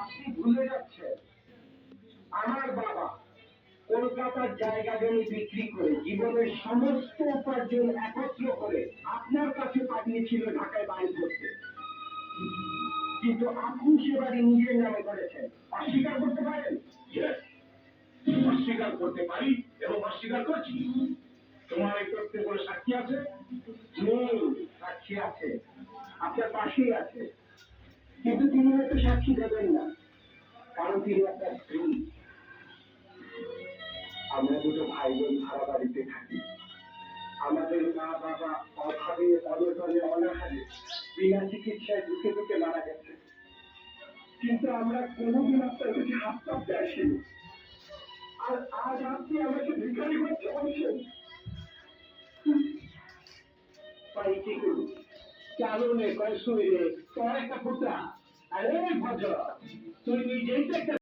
আপনি ভুলে যাচ্ছেন আমার বাবা কলকাতার জায়গা জমি বিক্রি করে জীবনের সমস্ত উপার্জন একত্র করে আপনার কাছে পাঠিয়েছিল ঢাকায় বাইর করতে। কিন্তু আপনি সে বাড়ি নিজের নামে করেছেন। অস্বীকার করতে পারেন. অস্বীকার করতে পারি এবং অস্বীকার করছি। তোমার এই তথ্যে কোনো সাক্ষী আছে? সাক্ষী আছে। আপনার পাশেই আছে। কিন্তু তিনি হয়তো সাক্ষী দেবেন না। কারণ তিনি আপনার স্ত্রী। আমরা দুটো ভাই বোন ভাড়া বাড়িতে থাকি। আমাদের মা বাবা অভাবে, অনটনে, অনাহারে, বিনা চিকিৎসায় দুঃখে দুঃখে মারা গেছে। কিন্তু আমরা কোনোদিন আপনার কাছে হাত পাততে আসিনি। আর আজ আপনি আমাকে ভিখারি করতে বলছেন। পাইতে করু চালনে কয় শুইলে তোর একটা পুত্রা আরে ভদ্র তুই নিজেই তো একটা